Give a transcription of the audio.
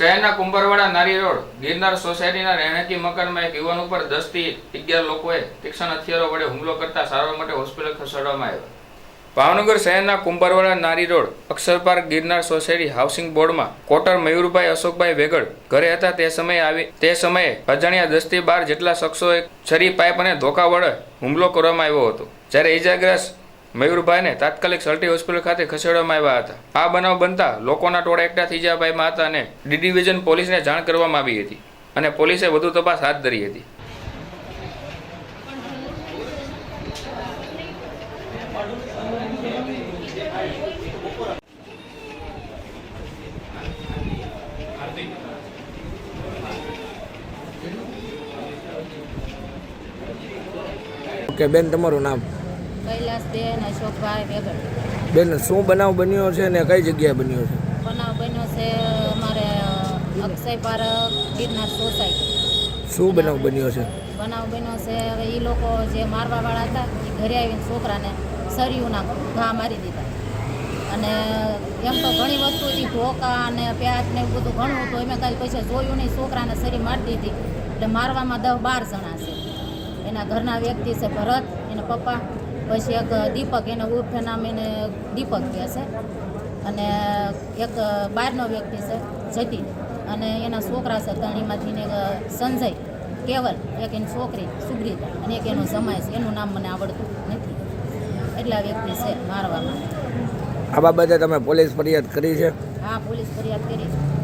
શહેરના કુંભરવાડા નારી રોડ, ગિરનાર સોસાયટીના રહેણાંકી મકાનમાં એક યુવાન ઉપર દસથી અગિયાર લોકોએ તીક્ષ્ણ હથિયારો વડે હુમલો કરતા સારવાર માટે હોસ્પિટલ ખસેડવામાં આવ્યો. ભાવનગર શહેરના Kumbharwada Nari road અક્ષરપાર્ક Girnar society housing બોર્ડમાં કોટર મયુરભાઈ, અશોકભાઈ વેગડ ઘરે હતા તે સમયે આવી, તે સમયે અજાણ્યા દસથી બાર જેટલા શખ્સોએ છરી, પાઇપ અને ધોકા વડે હુમલો કરવામાં આવ્યો હતો. જ્યારે ઇજાગ્રસ્ત મયુરભાઈને તાત્કાલિક સલટી હોસ્પિટલ ખાતે ખસેડવામાં આવ્યા હતા. આ બનાવ બનતા લોકોના ટોળા એકઠા પામ્યા હતા અને ડી ડિવિઝન પોલીસને જાણ કરવામાં આવી હતી અને પોલીસે વધુ તપાસ હાથ ધરી હતી. ઓકે બેન, તમારું નામ? કૈલાસબેન અશોકભાઈ વેગડ બેન શું બનાવ બન્યો છે ને કઈ જગ્યાએ બન્યો છે? બનાવ બન્યો છે અમારે અક્ષય પાર્ક ગિરનાર સોસાયટી. શું બનાવ બન્યો છે? બનાવ બન્યો છે હવે એ લોકો જે મારવાવાળા હતા એ ઘરે આવીને છોકરાને સરિયુંના ઘા મારી દીધા. અને એમ તો ઘણી વસ્તુ હતી ધોકા અને પ્યાજ ને એવું બધું ઘણું હતું. એમાં કાંઈ પછી જોયું નહીં છોકરાને સરી મારી દીધી. એટલે મારવામાં દસ બાર જણા છે. એના ઘરના વ્યક્તિ છે ભરત એના પપ્પા પછી એક દીપક એને ઉર્ફે નામ એને દીપક કહે છે. અને એક બહારનો વ્યક્તિ છે જતી. અને એના છોકરા છે ત્રણેયમાંથી ને સંજય કેવલ એક એની છોકરી સુગ્રીત અને એક એનો જમાય છે એનું નામ મને આવડતું નથી. એટલા વ્યક્તિ છે મારવામાં આ બાબતે તમે પોલીસ ફરિયાદ કરી છે? હા પોલીસ ફરિયાદ કરી છે.